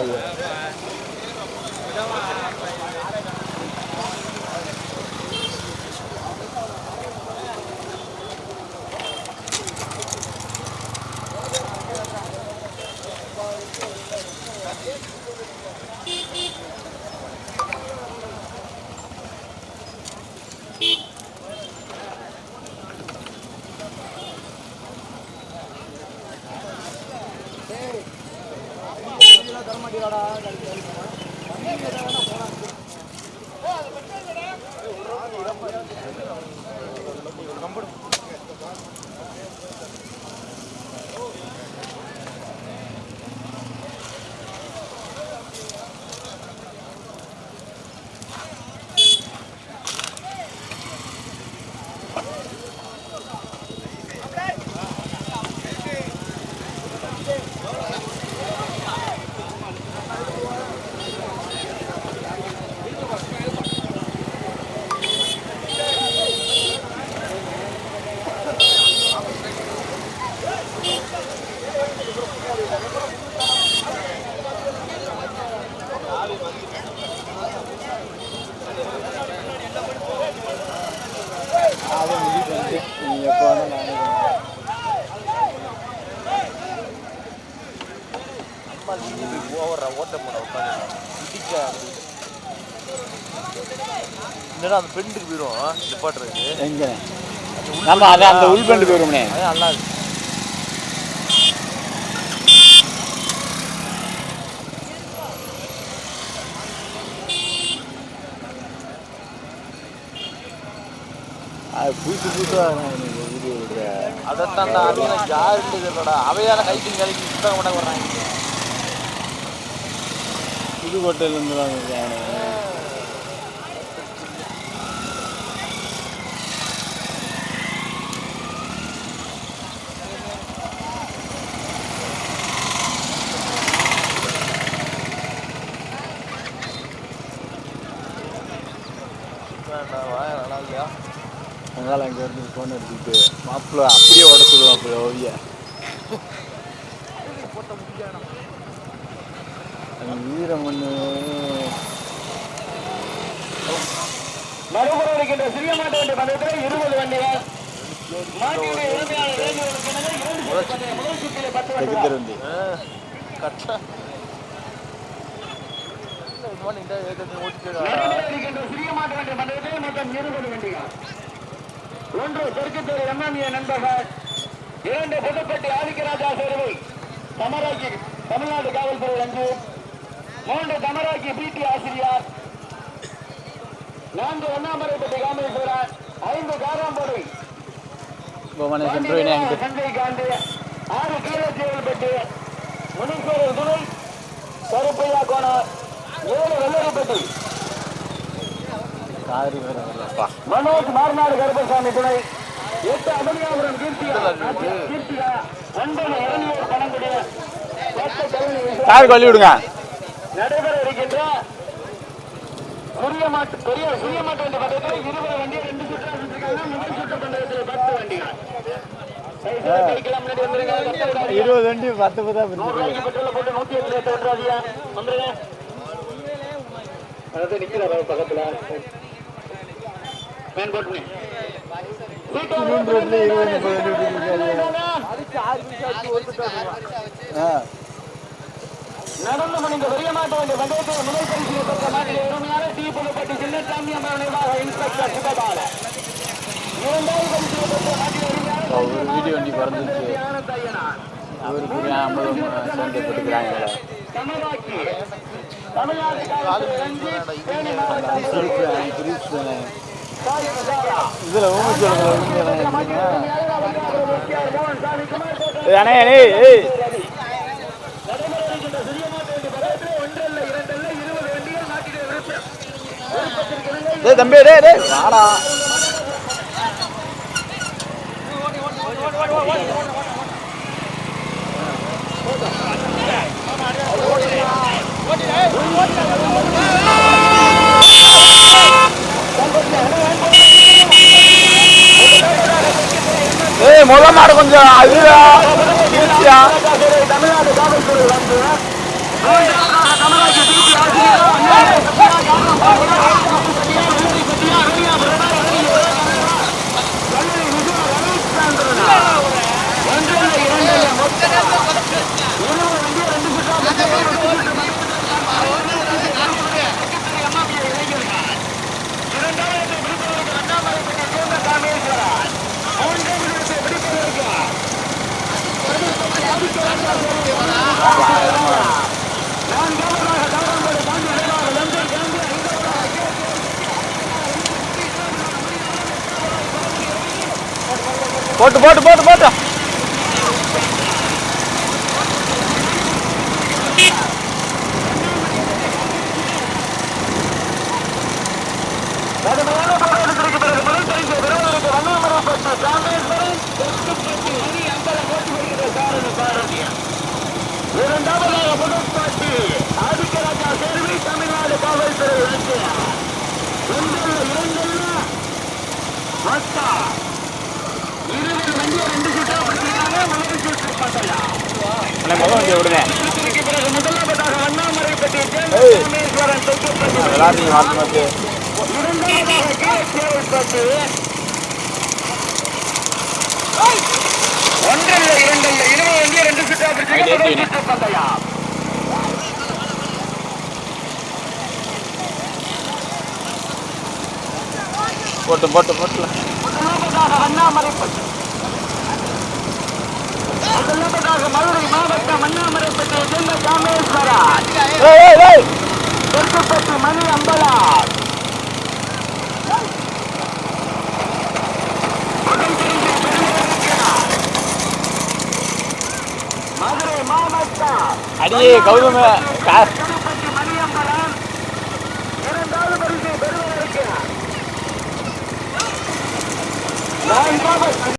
அதை அந்த பெண்டுக்கு போயிடும் நிப்பாட்டுறதுக்கு எங்கே? நம்ம அதை அந்த உள்பண்டு போயிருவோம்னே அது நல்லா இருக்கு. அது புதுசு புதுசாக வீடியோ அதைத்தான் அவங்க யாருன்னு தெரியலடா அவையால கைக்கு கலைக்கு சுத்தம் மாட்டாங்க வர்றாங்க புதுக்கோட்டையிலேருந்து தான் ஃபோன் எடுத்துக்கிட்டு மாப்பிள்ளை அப்படியே உட சொல்லுவான் அப்போ ஓவிய வீரமண்ணு மறுபுறம் இருக்கின்ற சிறிய மாட்டு வண்டி பந்தயத்தில் இருபது வண்டிகள். மாட்டினுடைய உரிமையாளர். முதல் சுற்றிலே பத்து இருக்கின்ற சிறிய மாட்டு வண்டி பந்தயத்தில் மொத்தம் இருபது வண்டிகள். ஒன்று தெற்குத்தூர் எம்எம்ஏ நண்பர்கள் இரண்டு புதுப்பட்டி ஆதிக்கராஜா சேர்வை தமராக்கி தமிழ்நாடு காவல்துறை அஞ்சு மூன்று தமராக்கி பிடி ஆசிரியர் நான்கு ஒன்னாமரைப்பட்டி காமேஸ்வரன் ஐந்து காராம்பொடி சஞ்சய் காந்தி ஆறு கீழச்சேவல்பட்டு முனீஸ்வரர் துணை கருப்பையா கோணம் ஏழு வெள்ளரிப்பட்டி காரு வேறு வரலப்பா. மனோஜ் மார்நாடு கருப்பசாமி துணை. எட்டு அமனியாபுரம் கீர்த்தியா கீர்த்தியா ஒன்பது இளநியர் பணங்குடி பத்து கல்வி காருக்கு வழி விடுங்க நடைபெற இருக்கின்ற சிறிய மாட்டு பெரிய சிறிய மாட்டு வண்டி பந்தயத்தில் இருபது வண்டி ரெண்டு சுற்று சுற்றிருக்காங்க முதல் சுற்று பந்தயத்தில் பத்து வண்டிகள். இருபது வண்டி பத்து போட்டு நூத்தி எட்டு வந்துருங்க. பக்கத்துல மேன் போட்டு மூன்று ரோட்ல இருபது முப்பது வண்டி பிடிச்சிருக்காங்க ஆ நடந்து முடிந்த பெரிய மாட்டு வண்டி பந்தயத்தில் முதல் பரிசு பெற்ற மாட்டின் உரிமையாளர் டி புதுப்பட்டி சின்னசாமி அம்மா நிர்வாக இன்ஸ்பெக்டர் சுபபால இரண்டாவது பரிசு பெற்ற வீடியோ வண்டி ஆனந்தையனார் அவருக்கு தமிழ்நாடு இதில் ஊமச்சோளத்தில் நடைபெறுகின்ற அண்ணே ஏய். ஏய் டேய் தம்பி டேய் டேய் வாடா. ஏய் முத மாடு கொஞ்சம் அதுடா திருச்சியா தமிழ்நாடு போட்டு போட்டு போட்டு போட்டு கடுமையான இரண்டாவதாக ஆதிக்கராஜா சேர்வி தமிழ்நாடு காவல்துறை இரண்டல்ல இருபது வண்டியை ரெண்டு சீட்டா பிடிச்சிருக்காங்க முதல் சீட்டு பட்டலாம் அண்ணே முதல் வண்டியை விடுங்க இதற்கு பிறகு முதலாவதாக வண்ணாமரைப்பட்டி சேர்ந்த ஏய். ராமேஸ்வரன் தெற்குப்பட்டி விளாட்றீங்க மாற்றி மாற்றி ஒன்றல்ல இரண்டல்ல இருபது ரெண்டு சுற்றா பிடிச்சு பந்தயம் போட்டு போட்டு போட்டு முதலாவதாக மதுரை மாவட்டம் அண்ணாமலைப்பட்டு செல்ல காமேஸ்வரா தெற்குப்பட்டி மணி அம்பலா மதுரை மாவட்டம் அடியே கௌதம கா திருப்பதி மணியம்பலம் இரண்டாவது பரிசை பெறுவதற்கு நான்காவது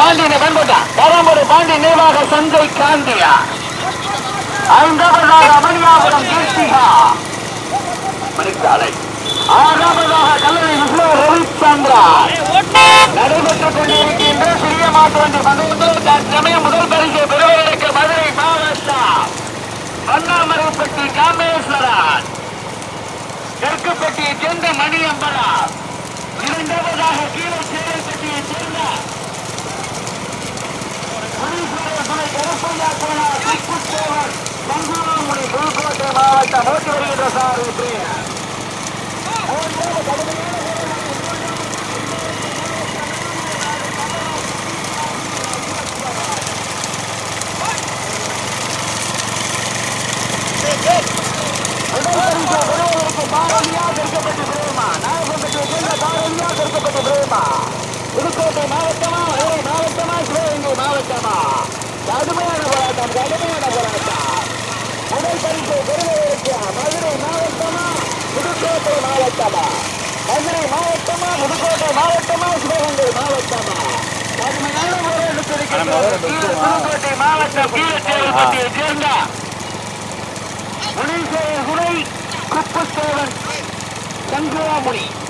பாண்டியனை பண்பட்டா பரம்பரை பாண்டி நிர்வாக சந்தை காந்தியா ஐந்தாவதாக மணியாபுரம் கீர்த்திகா மணித்தாலை ஆறாவதாக கல்லணை விஷ்ணு ரவிச்சந்திரா நடைபெற்றுக் கொண்டிருக்கின்ற சிறிய மாட்டு வண்டி பந்தயத்தில் தற்சமயம் முதல் பரிசை பெறுவதற்கு மதுரை மாவட்டம் மன்னாமரைப்பட்டி காமேஸ்வரன் தெற்குப்பட்டியை சேர்ந்த மணியம்பலா இரண்டாவதாக கீழே சேரப்பட்டியை சேர்ந்த முனீஸ்வரர் துணை கருப்பையா கோணா திப்புத்தேவன் மங்கூராமுடி புதுக்கோட்டை மாவட்டம்? ஓட்டி வருகின்ற சார் பிரியன் புதுக்கோட்டை மாவட்டமா? மதுரை மாவட்டமா? சிவகங்கை மாவட்டமா? கடுமையான போராட்டம் கடுமையான போராட்டம் முதல் பரிசு பெறுவதற்கு மதுரை மாவட்டமா புதுக்கோட்டை மாவட்டமா மதுரை மாவட்டமா புதுக்கோட்டை மாவட்டமா சிவகங்கை மாவட்டமா கடுமையான போராட்டத்திற்கு புதுக்கோட்டை மாவட்டம் கீழச்சேவல்பட்டியை சேர்ந்த முனீஸ்வரர்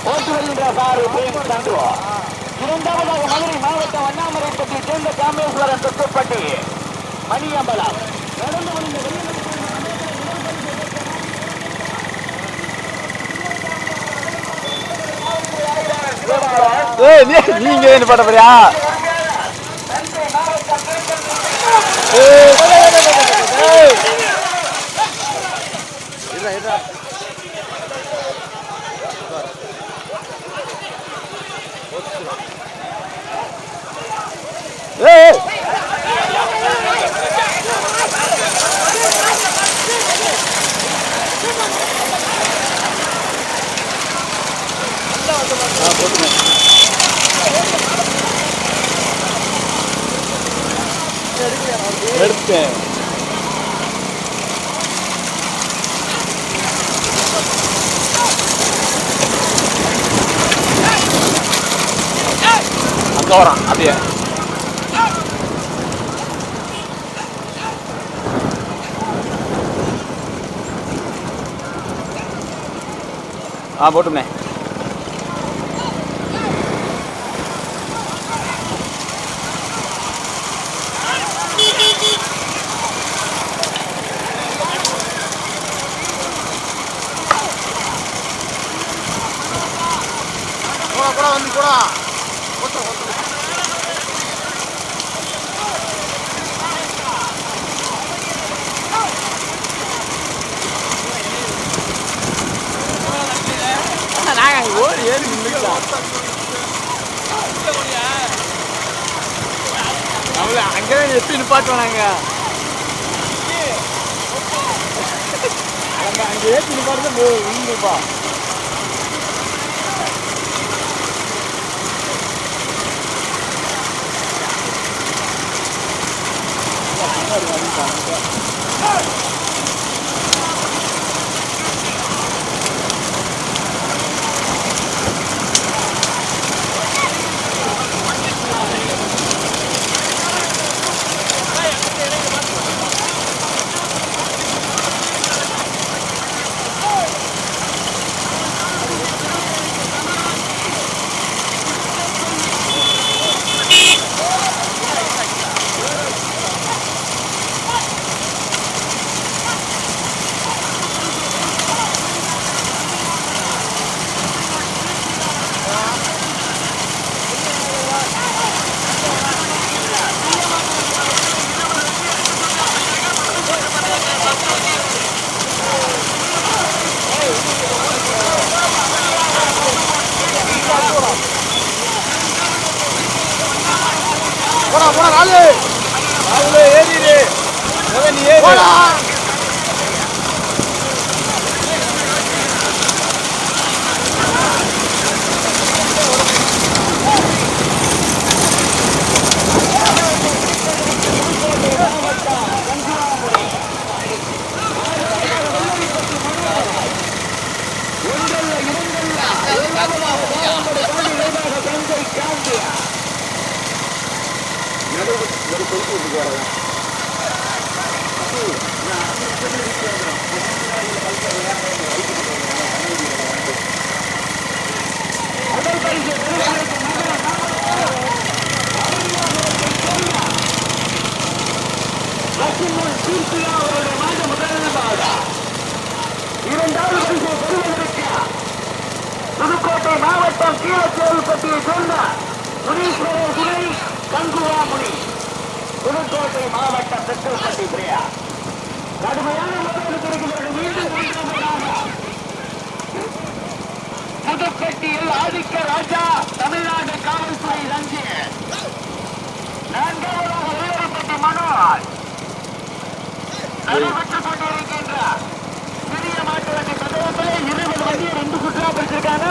ஓட்டு வருகின்ற சாரு இரண்டாவதாக மதுரை மாவட்டம் அண்ணாமலைப்பட்டியை சேர்ந்த காமேஸ்வரன் தொட்டுப்பட்டி மணியம்பலம் நடந்து முடிந்த ஏய் நீ நீங்க என்ன பண்ண போறியா ஏய் ஏய் இருடா இருடா ஏய் எடுத்தேன் அங்க வரான் அப்படியே ஆ போட்டுமே. எடுத்து நிப்பாட்டுவாங்க அங்கே ஏற்றி நிப்பாட்டு உண்மைப்பா Hey!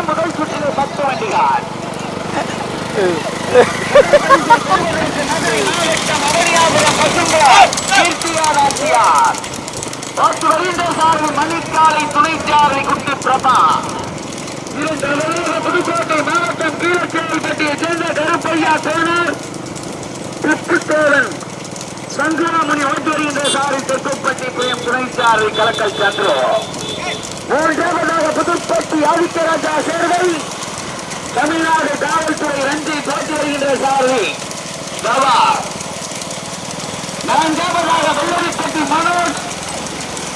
முதல் சுற்றில் பத்து வண்டிகள் மணிக்காலை துணைச்சாரை குட்டி பிரபா புதுக்கோட்டை மாவட்டம் கீழச்சேரிப்பட்டியை சேர்ந்த கருப்பையா சோழர் கிறிஸ்து சோழன் சங்கராமணி ஓட்டி வருகின்ற சாரி தெற்குப்பட்டி புயம் துணைச்சாரி கலக்கல் சந்திரோ. மூன்றாவதாக புதுப்பட்டி ஆதித்யராஜா சேர்வை. தமிழ்நாடு காவல்துறை ரஞ்சி போட்டி வருகின்ற சாரி. பவா. நான்காவதாக வெள்ளரிப்பட்டி மனோஜ்.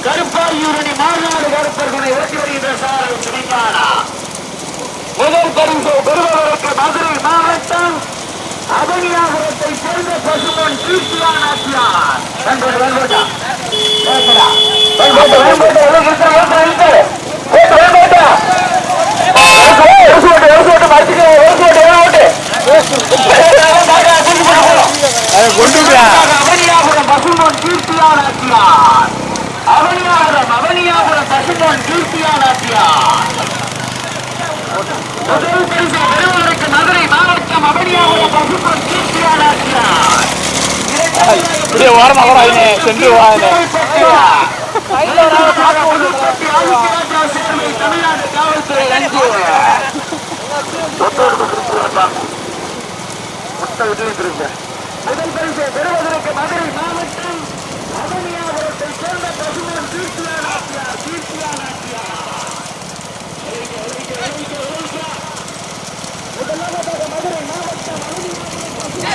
கருப்பாரியூரணி மாநாடு கருப்பர்களை ஓட்டி வருகின்ற சாரி துணைக்கானா முதல் பரிசு பெறுபவருக்கு மதுரை மாவட்டம் அவனியாபுரத்தை சேர்ந்த பசுமன் கொண்டு போயா அவனியாபுரம் பசுமன் கீர்த்தியான் ஆட்சியார் அவனியாபுரம் அவனியாபுரம் பசுமன் முதல் பரிசு பெறுவதற்கு மதுரை மாவட்டம் இப்படியே சென்று வாயினே தமிழ்நாடு காவல்துறை முதல் பரிசு பெறுவதற்கு மதுரை மாவட்டம் அவனியாபுரத்தை சேர்ந்த பசுமன் கீர்த்தியா நாட்டியா கீர்த்தியா நாட்டியா முதலாவதாக மதுரை மாவட்டம் அவனியாபுரம்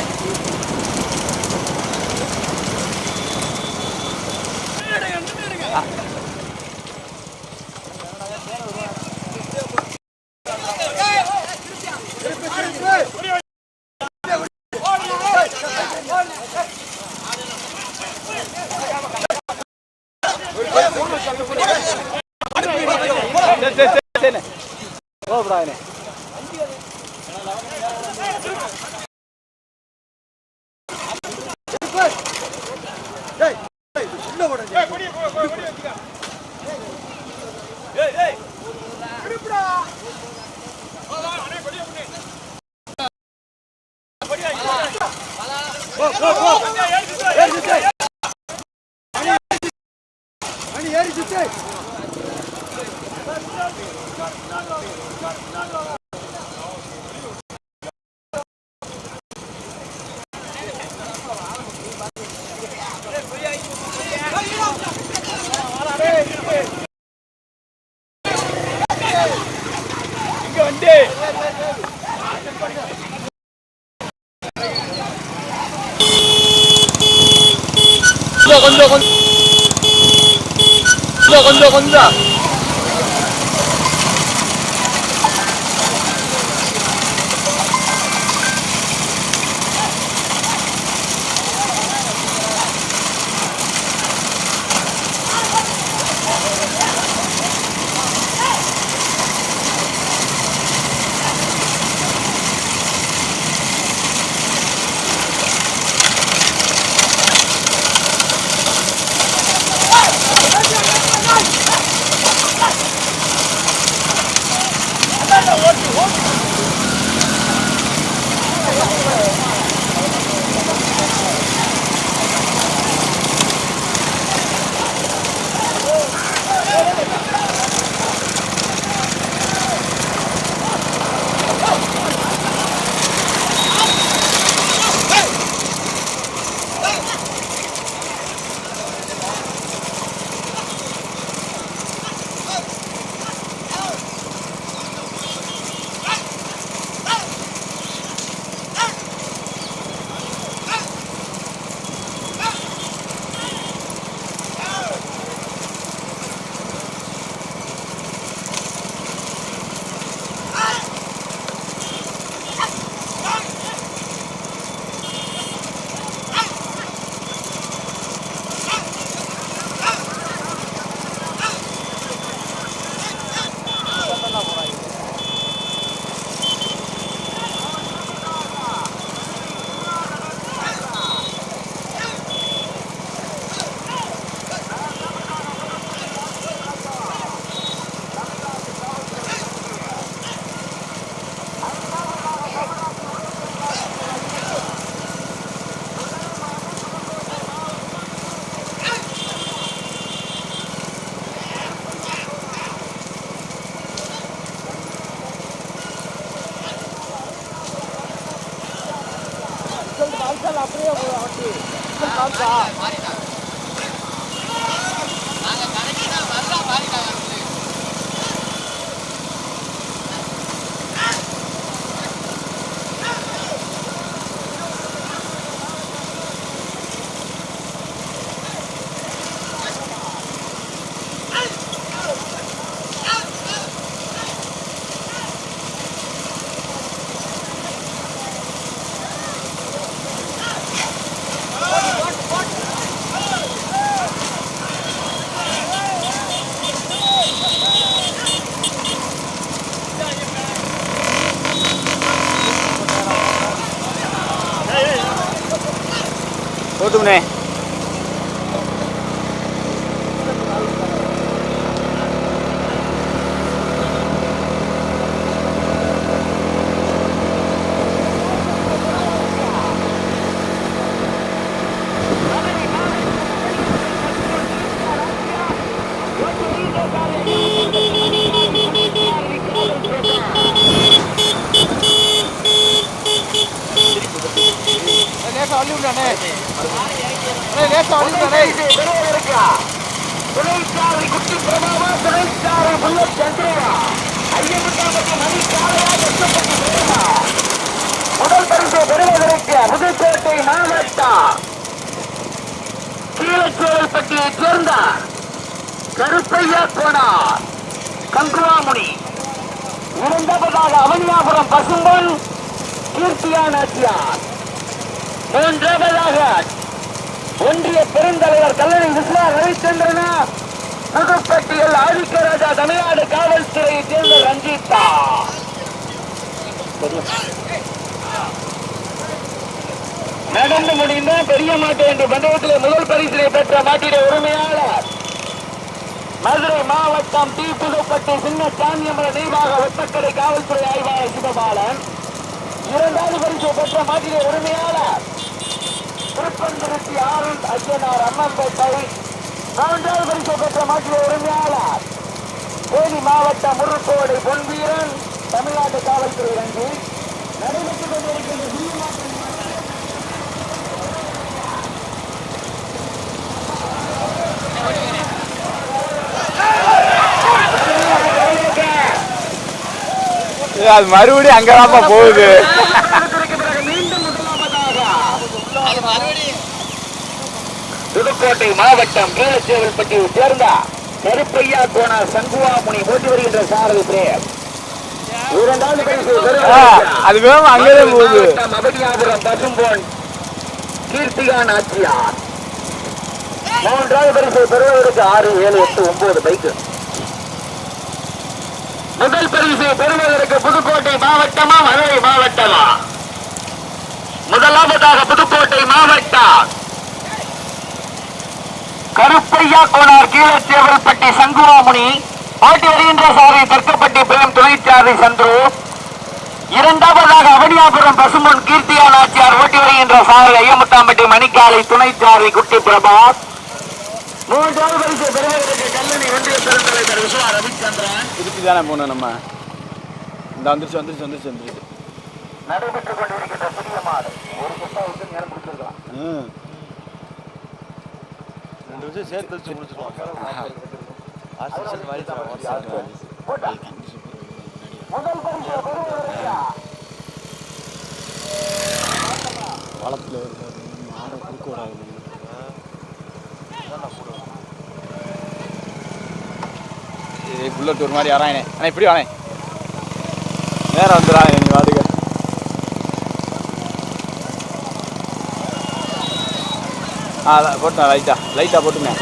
சரி சரி சரி சரி ஓபடாயினே கொஞ்சம் கொஞ்சம் கொஞ்சம் கொஞ்சம் கொஞ்சம் போட்டும்னே லேசா குட்டி பிரபாவா துணைச்சாலை புல்லட் சந்திரா ஐயமுட்டாமட்டி மணிக்காலையா கஷ்டப்பட்டு வேணுமா முதல் பரிசு பெறுவதற்கு புதுக்கோட்டை மாவட்டம் கீழச்சோழப்பட்டியைச் சேர்ந்த கருப்பையா கோனார் கங்குவாமுனி. இரண்டாவதாக அவனியாபுரம் பசும்பன் கீர்த்தியா நாச்சியார் மூன்றாவதாக ஒன்றிய பெருந்தலைவர் கல்லணை விஸ்வா ரவிச்சந்திரனா புதுப்பட்டியில் ஆதிக்கராஜா தமிழ்நாடு காவல்துறையை சேர்ந்த ரஞ்சிதா நடந்து முடிந்த பெரிய மாட்டு என்ற பந்தயத்திலே முதல் பரிசிலை பெற்ற மாட்டிட உரிமையாளர் மதுரை மாவட்டம் டி. புதுப்பட்டி சின்ன சாமியம்பல நிர்வாக ஒத்தக்கடை காவல்துறை ஆய்வாளர் சிவபாலன். இரண்டாவது பரிசு பெற்ற மாட்டிட உரிமையாளர் திருப்பந்திருத்தி ஆனந்த் ஐயனார் அம்மன்பேட்டை மூன்றாவது பரிசு பெற்ற மாற்றிய உரிமையாளர். தேனி மாவட்டம் முருக்கோடு பொன்வீரன் தமிழ்நாட்டு காவல்துறை ரங்கி நடைபெற்றுக் கொண்டிருக்கின்ற அது மறுபடியும் அங்கதான்ப்பா போகுது மாவட்டத்திற்கு பிறகு மீண்டும் முதலாவதாக புதுக்கோட்டை மாவட்டம் கீழச்சேவல்பட்டியை சேர்ந்த கருப்பையா கோணார் சங்குவாமுனி ஓட்டி வருகின்ற சாரதி பிரேம். இரண்டாவது பரிசு ஆ, பெறுவதற்கு அது வேணும் அங்கதான் போகுது. மாவட்டம் அவனியாபுரம் பசும்பொன் கீர்த்திகா நாச்சியார். மூன்றாவது பரிசு பெறுவதற்கு ஆறு ஏழு எட்டு ஒன்பது பைக்கு. முதல் பரிசு பெறுவதற்கு புதுக்கோட்டை மாவட்டமா மதுரை மாவட்டமா? முதலாவதாக புதுக்கோட்டை மாவட்டம் கருப்பையா கோனார் கீழச்சேவல்பட்டி சங்குராமுனி ஓட்டி வருகின்ற சாலை தெற்கப்பட்டி பிரேம் துணைச்சாரி சந்துரு. இரண்டாவதாக அவனியாபுரம் பசும்பொன் கீர்த்தியா நாச்சியார் ஓட்டி வருகின்ற சாலை ஐயமுத்தாம்பட்டி மணிக்காலை துணைச்சாரி குட்டி பிரபாத் மூன்றாவது பரிசு பெறுவதற்கு கல்லணை ஒன்றிய பெருந்தலைவர் விஸ்வா ரவிச்சந்திரன். திருப்பி தானே போகணும் நம்ம? இந்த வந்துருச்சு வந்துருச்சு வந்துருச்சு வந்துருச்சு. நடைபெற்றுக் கொண்டிருக்கின்ற புதிய மாடு. ஒரு விட்டு நேரம் பிடிச்சிருக்கலாம் ம். ரெண்டு விஷயம் சேர்த்து வச்சு முடிச்சிருவாங்க முதல் பரிசு வளத்தில் மாடை குறுக்க புல்லட் ஒரு மாதிரி வரானே அண்ணா இப்படி வானே நேரம் வந்துடுறாங்க நீ ஆ போட்டேன் லைட்டா. லைட்டாக போட்டுங்க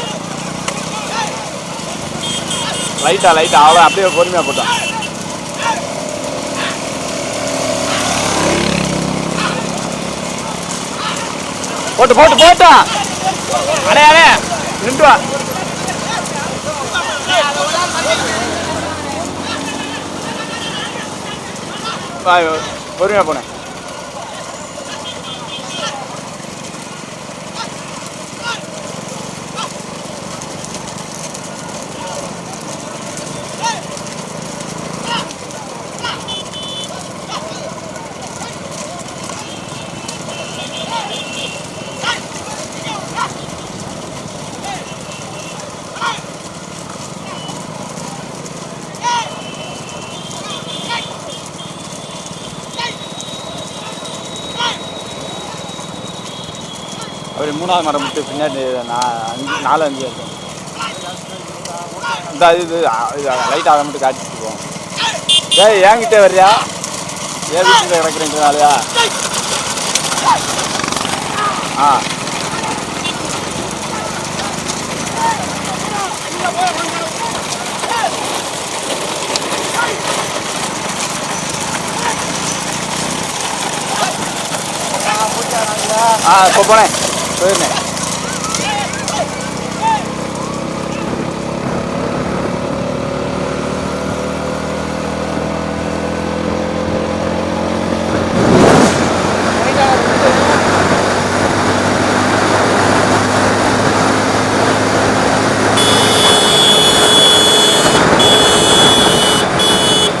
லைட்டா லைட்டா. அவ்வளோ அப்படியே பொறுமையாக போட்டோம் போட்டு போட்டு போட்டான் அடே அடே. நின்று வா வா, போனேன் அப்படி மூணாவது மரம் விட்டு பின்னாடி நான் அஞ்சு நாலு அஞ்சு இருக்கும் இந்த இது இது லைட் அதை மட்டும் காட்டிட்டு போவோம் ஏய் ஏங்கிட்டே வர்றியா? ஏன் வீட்டில் கிடக்குறீங்கனாலயா ஆ. ஆ இப்போ போனேன். போயிருந்தேன்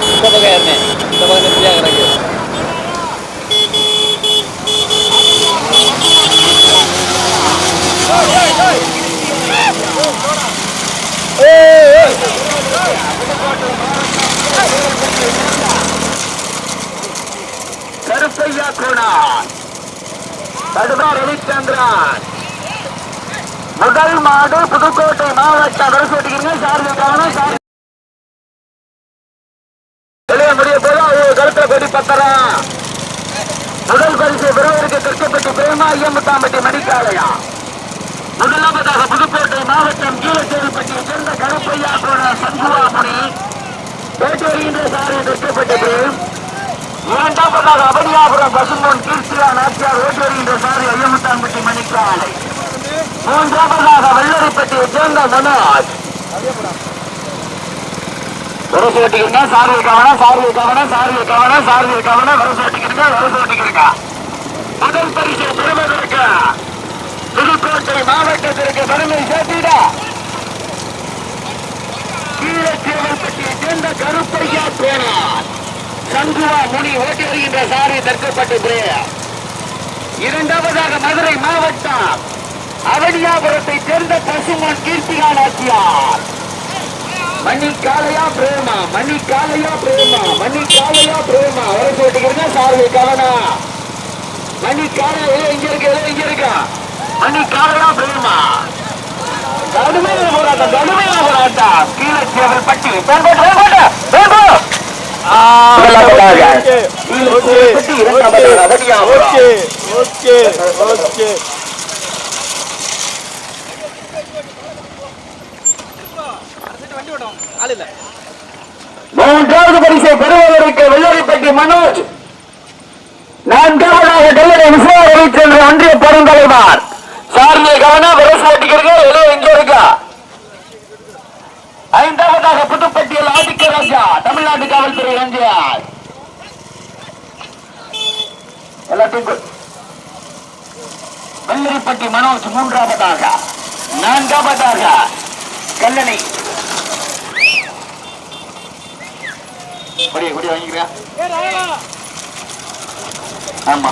இந்த பக்கம் ஏறினேன் இந்த பக்கம் ஃப்ரீயாக கிடக்கு ஏய், ஏய். கருப்பையா கோனார் தடுபா ரவிச்சந்திரன் முதல் மாடு புதுக்கோட்டை மாவட்டம் வரசோட்டிக்கிறீங்க சார்பு கவனம் சார். வெளியே முடிய போது அவங்க கருத்துல கொடி பத்திரம் முதல் பரிசு பிறவருக்கு கிருஷ்ணப்பட்டி பிரேமா ஐயமுத்தாம்பட்டி மணிக்காலயா. முதலாவதாக புதுக்கோட்டை மாவட்டம் கீழச்சேரிப்பட்டியை சேர்ந்த கருப்பையா கோனார் சங்குவாமுனி பேட்டி வருகின்ற சாரி கிருஷ்ணப்பட்டி பிரேம். இரண்டாவதாக அபடியாபுரம் பசும்பொன் கீர்த்தியா நாச்சியார் ஓட்டி வருகின்ற சாரி ஐயமுத்தான்பட்டி மணிக்காலை. மூன்றாவதாக வெள்ளரிப்பட்டியை சேர்ந்த மனோஜ். வரசு ஓட்டிக்கிருங்க சாரியை கவனம் சாரியை கவனம் சாரியை கவனம் சாரியை கவனம் வரசு ஓட்டிக்கிருங்க வரசு ஓட்டிக்கிருங்க முதல் பரிசு பெறுவதற்கு புதுக்கோட்டை மாவட்டத்திற்கு பெருமை சேர்த்திட கீழச்சேவல்பட்டியை சேர்ந்த கருப்பையா பேனார் சங்குவா முனி ஓட்டி வருகின்ற சாரி தற்கப்பட்டு பிரேயா. இரண்டாவதாக மதுரை மாவட்டம் அவனியாபுரத்தை சேர்ந்த பசுமான் கீர்த்திகா நாச்சியார் மணி காலையா பிரேமா மணி காலையா பிரேமா மணி காலையா பிரேமா. வர சொல்லிட்டு சார்வை கவனா? மணி காலையா இங்க இருக்கு இங்க இருக்கா? மணி காலையா பிரேமா. கடுமையான போராட்டம் கடுமையான போராட்டம். கீழே சேவல் பட்டி. மூன்றாவது பரிசை பெறுவதற்கு வெள்ளரிப்பட்டி மனோஜ். நான்காவதாக கல்லணை விஸ்வாவரை சென்ற அன்றைய பெருந்தலைவர். சார்ந்த கவனம் பிரஸ் ஓட்டிக்கிறீங்க ஏதோ இங்க இருக்கா? ஐந்தாவதாக புதுப்பட்டியில் ஆதிக்க ராஜா. தமிழ்நாடு காவல்துறை ரஞ்சியார் எல்லாத்தையும் வெள்ளரிப்பட்டி மனோஜ் மூன்றாவதாக நான்காவதாக கல்லணை. கொடிய கொடி வாங்கிக்கிறியா? ஆமா.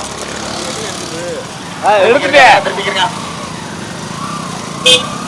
எடுத்துட்டேன் திருப்பிக்கிறீங்க